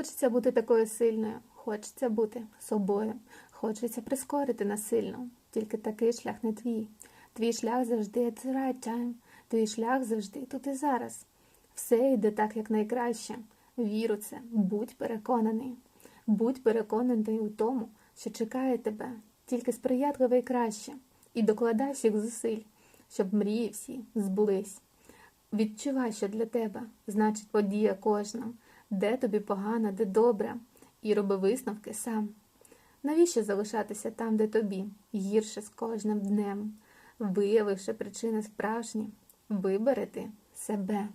Хочеться бути такою сильною, хочеться бути собою, хочеться прискорити насильно. Тільки такий шлях не твій. Твій шлях завжди at right time. Твій шлях завжди тут і зараз. Все йде так, як найкраще. Вір у це, будь переконаний. Будь переконаний у тому, що чекає тебе тільки сприятливе і краще, і докладай всіх зусиль, щоб мрії всі збулись. Відчувай, що для тебе значить подія кожна, де тобі погано, де добре, і роби висновки сам. Навіщо залишатися там, де тобі гірше з кожним днем, виявивши причини справжні, виберете себе.